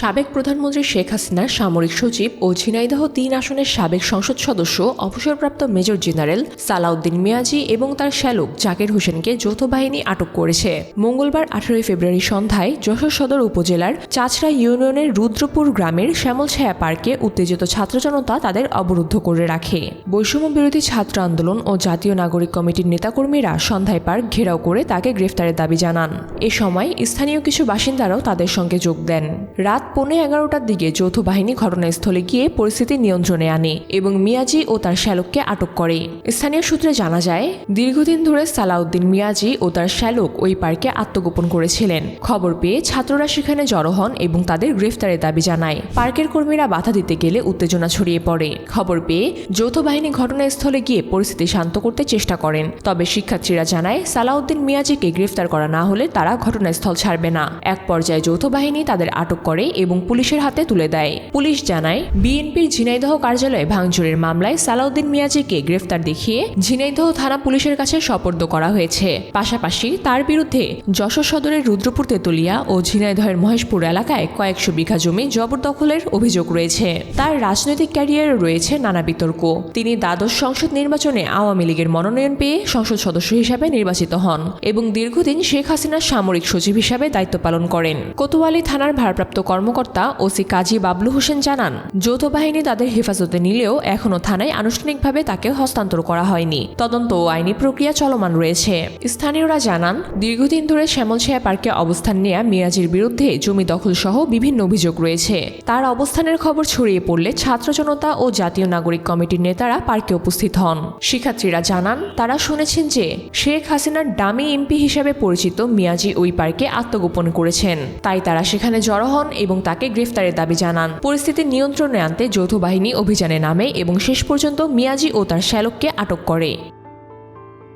সাবেক প্রধানমন্ত্রী শেখ হাসিনার সামরিক সচিব ও ঝিনাইদহ তিন আসনের সাবেক সংসদ সদস্য, অবসরপ্রাপ্ত মেজর জেনারেল সালাউদ্দিন মিয়াজি এবং তার শ্যালক জাকির হোসেনকে যৌথ বাহিনী আটক করেছে। মঙ্গলবার আঠারোই ফেব্রুয়ারি সন্ধ্যায় যশোর সদর উপজেলার চাচড়া ইউনিয়নের রুদ্রপুর গ্রামের শ্যামলছায়া পার্কে উত্তেজিত ছাত্র জনতা তাদের অবরুদ্ধ করে রাখে। বৈষম্য বিরোধী ছাত্র আন্দোলন ও জাতীয় নাগরিক কমিটির নেতাকর্মীরা সন্ধ্যায় পার্ক ঘেরাও করে তাকে গ্রেফতারের দাবি জানান। এ সময় স্থানীয় কিছু বাসিন্দারাও তাদের সঙ্গে যোগ দেন। রাত পৌনে এগারোটার দিকে যৌথ বাহিনী ঘটনাস্থলে গিয়ে পরিস্থিতি নিয়ন্ত্রণে আনে এবং মিয়াজি ও তার শ্যালককে আটক করে। স্থানীয় সূত্রে জানা যায়, দীর্ঘদিন ধরে সালাউদ্দিন মিয়াজি ও তার শ্যালক ওই পার্কে আত্মগোপন করেছিলেন। খবর পেয়ে ছাত্ররা সেখানে জড়ো হন এবং তাদের গ্রেফতারের দাবি জানায়। পার্কের কর্মীরা বাধা দিতে গেলে উত্তেজনা ছড়িয়ে পড়ে। খবর পেয়ে যৌথ বাহিনী ঘটনাস্থলে গিয়ে পরিস্থিতি শান্ত করতে চেষ্টা করেন। তবে শিক্ষার্থীরা জানায়, সালাউদ্দিন মিয়াজিকে গ্রেফতার করা না হলে তারা ঘটনাস্থল ছাড়বে না। এক পর্যায়ে যৌথ বাহিনী তাদের আটক করে এবং পুলিশের হাতে তুলে দেয়। পুলিশ জানায় বিএনপির ঝিনাইদহ কার্যালয়ে ভাঙচুরের মামলায় সালাউদ্দিন মিয়াজিকে গ্রেফতার দেখিয়ে ঝিনাইদহ থানা পুলিশের কাছে সোপর্দ করা হয়েছে। পাশাপাশি তার বিরুদ্ধে যশোর সদরের রুদ্রপুর তেতুলিয়া ও ঝিনাইদহের মহেশপুর এলাকায় কয়েকশো বিঘা জমি জবরদখলের অভিযোগ রয়েছে। তার রাজনৈতিক ক্যারিয়ারে রয়েছে নানা বিতর্ক। তিনি দ্বাদশ সংসদ নির্বাচনে আওয়ামী লীগের মনোনয়ন পেয়ে সংসদ সদস্য হিসাবে নির্বাচিত হন এবং দীর্ঘদিন শেখ হাসিনার সামরিক সচিব হিসাবে দায়িত্ব পালন করেন। কোতোয়ালি থানার ভারপ্রাপ্ত কর্মকর্তা ওসি কাজী বাবলু হোসেন জানান, যৌথ বাহিনী তাদের হেফাজতে নিলেও এখনও থানায় আনুষ্ঠানিকভাবে তাকে হস্তান্তর করা হয়নি। তদন্ত ও আইনি প্রক্রিয়া চলমান রয়েছে। স্থানীয়রা জানান, দীর্ঘদিন ধরে শ্যামলছিয়া পার্কে অবস্থান নেয়া মিয়াজির বিরুদ্ধে জমি দখল সহ বিভিন্ন অভিযোগ রয়েছে। তার অবস্থানের খবর ছড়িয়ে পড়লে ছাত্র জনতা ও জাতীয় নাগরিক কমিটির নেতারা পার্কে উপস্থিত হন। শিক্ষার্থীরা জানান, তারা শুনেছেন যে শেখ হাসিনার ডামি এমপি হিসেবে পরিচিত মিয়াজি ওই পার্কে আত্মগোপন করেছেন। তাই তারা সেখানে জড়ো হন এবং তাকে গ্রেফতারের দাবি জানান। পরিস্থিতি নিয়ন্ত্রণে আনতে যৌথ বাহিনী অভিযানে নামে এবং শেষ পর্যন্ত মিয়াজি ও তার শ্যালককে আটক করে।